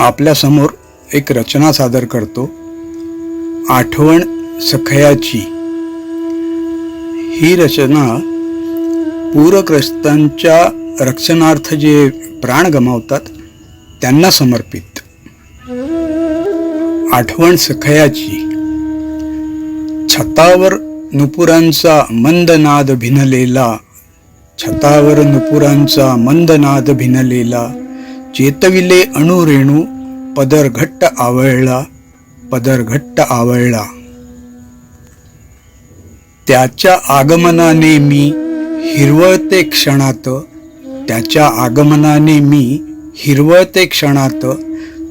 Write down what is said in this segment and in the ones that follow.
आपल्यासमोर एक रचना सादर करतो. आठवण सखयाची. ही रचना पूरग्रस्तांच्या रक्षणार्थ जे प्राण गमावतात त्यांना समर्पित. आठवण सखयाची. छतावर नुपुरांचा मंद नाद भिनलेला छतावर नुपुरांचा मंद नाद भिनलेला चेतविले अणुरेणू पदर घट्ट आवळला पदर घट्ट आवळला. त्याच्या आगमनाने मी हिरवळते क्षणात त्याच्या आगमनाने मी हिरवळते क्षणात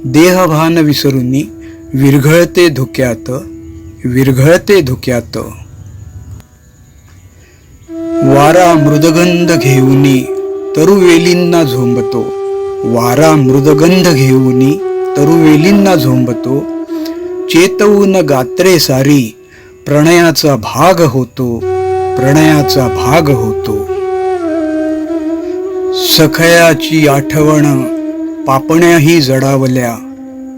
देहभान विसरुनी विरघळते धुक्यात विरघळते धुक्यात. वारा मृदगंध घेऊनी तरुवेलींना झोंबतो. वारा मृदगंध घेऊन तरुवेलींना झोंबतो. चेतवून गात्रे सारी प्रणयाचा भाग होतो प्रणयाचा भाग होतो. सखयाची आठवण पापण्याही जडावल्या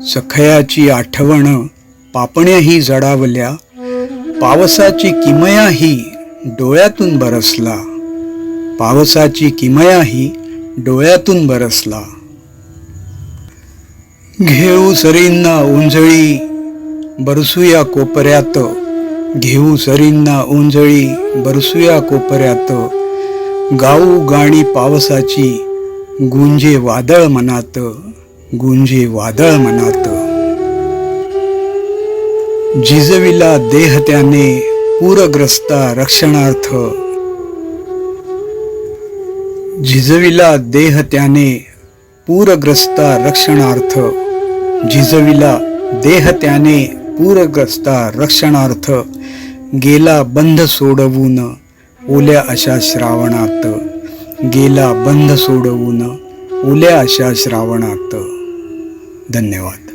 सखयाची आठवण पापण्याही जडावल्या पावसाची किमयाही डोळ्यातून बरसला पावसाची किमयाही डोळ्यातून बरसला. घेऊ सरींना उंजळी बरसूया कोपऱ्यात. घेऊ सरींना उंजळी बरसूया कोपऱ्यात. गाऊ गाणी पावसाची गुंजे वादळ मनात. गुंजे वादळ मनात. जिजविला देह त्याने पूरग्रस्ता रक्षणार्थ. झिजविला देह त्याने पूरग्रस्ता रक्षणार्थ. झिजविला देह त्याने पूरग्रस्ता रक्षणार्थ. गेला बंध सोडवून ओल्या अशा श्रावणात. गेला बंध सोडवून ओल्या अशा श्रावणात. धन्यवाद.